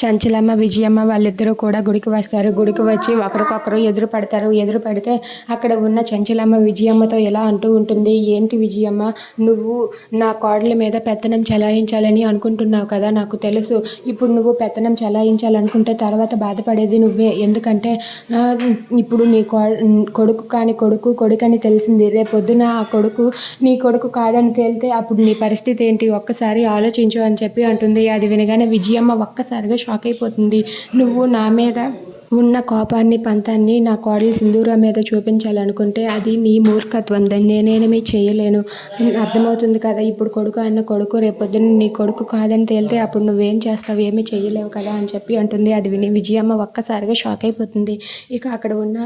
చంచలమ్మ విజయమ్మ వాళ్ళిద్దరూ కూడా గుడికి వస్తారు. గుడికి వచ్చి ఒకరికొకరు ఎదురు పడతారు. ఎదురు పడితే అక్కడ ఉన్న చంచలమ్మ విజయమ్మతో ఎలా అంటూ ఉంటుంది ఏంటి విజయమ్మ నువ్వు నా కోడల మీద పెత్తనం చెలాయించాలని అనుకుంటున్నావు కదా నాకు తెలుసు. ఇప్పుడు నువ్వు పెత్తనం చెలాయించాలనుకుంటే తర్వాత బాధపడేది నువ్వే. ఎందుకంటే ఇప్పుడు నీ కొడుకు కాని కొడుకు కొడుకని తెలిసింది. రేపొద్దున ఆ కొడుకు నీ కొడుకు కాదని తేలితే అప్పుడు నీ పరిస్థితి ఏంటి? ఒక్కసారి ఆలోచించు అని చెప్పి అంటుంది. అది వినగానే విజయమ్మ ఒక్కసారిగా షాక్ అయిపోతుంది. నువ్వు నా మీద ఉన్న కోపాన్ని పంతాన్ని నా కోడలి సింధూర మీద చూపించాలనుకుంటే అది నీ మూర్ఖత్వం. దాన్ని నేనేమీ చేయలేను. అర్థమవుతుంది కదా ఇప్పుడు కొడుకు అన్న కొడుకు రేపొద్దున నీ కొడుకు కాదని తేలితే అప్పుడు నువ్వేం చేస్తావు? ఏమీ చేయలేవు కదా అని చెప్పి అంటుంది. అది విని విజయమ్మ ఒక్కసారిగా షాక్ అయిపోతుంది. ఇక అక్కడ ఉన్న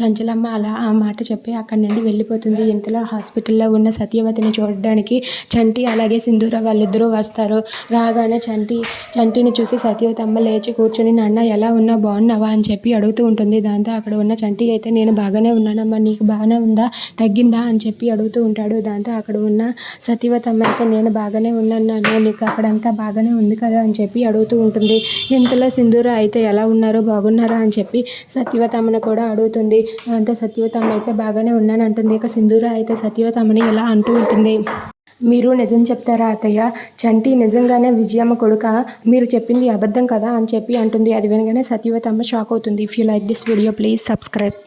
చంచలమ్మ అలా ఆ మాట చెప్పి అక్కడి నుండి వెళ్ళిపోతుంది. ఇంతలో హాస్పిటల్లో ఉన్న సత్యవతిని చూడడానికి చంటి అలాగే సింధూర వాళ్ళిద్దరూ వస్తారు. రాగానే చంటి చంటిని చూసి సత్యవతి అమ్మ లేచి కూర్చొని నాన్న ఎలా ఉన్నా బాగున్నావా? అని చెప్పి అడుగుతూ ఉంటుంది. దాంతో అక్కడ ఉన్న చంటి అయితే నేను బాగానే ఉన్నానమ్మా నీకు బాగానే ఉందా? తగ్గిందా? అని చెప్పి అడుగుతూ ఉంటాడు. దాంతో అక్కడ ఉన్న సతీవతమ్మ అయితే నేను బాగానే ఉన్నాను నీకు అక్కడంతా బాగానే ఉంది కదా? అని చెప్పి అడుగుతూ ఉంటుంది. ఇంతలో సింధూర అయితే ఎలా ఉన్నారో? బాగున్నారా? అని చెప్పి సత్యవతమ్మను కూడా అడుగుతుంది. దాంతో సత్యవతమ్మ అయితే బాగానే ఉన్నాను అంటుంది ఇక సింధూర అయితే సత్యవతమ్మని ఎలా అంటూ ఉంటుంది? మీరు నిజం చెప్తారా అత్తయ్య? చంటి నిజంగానే విజయమ్మ కొడుక మీరు చెప్పింది అబద్ధం కదా అని చెప్పి అంటుంది. అది వినగానే సత్యవతమ్మ షాక్ అవుతుంది. If you like this video please subscribe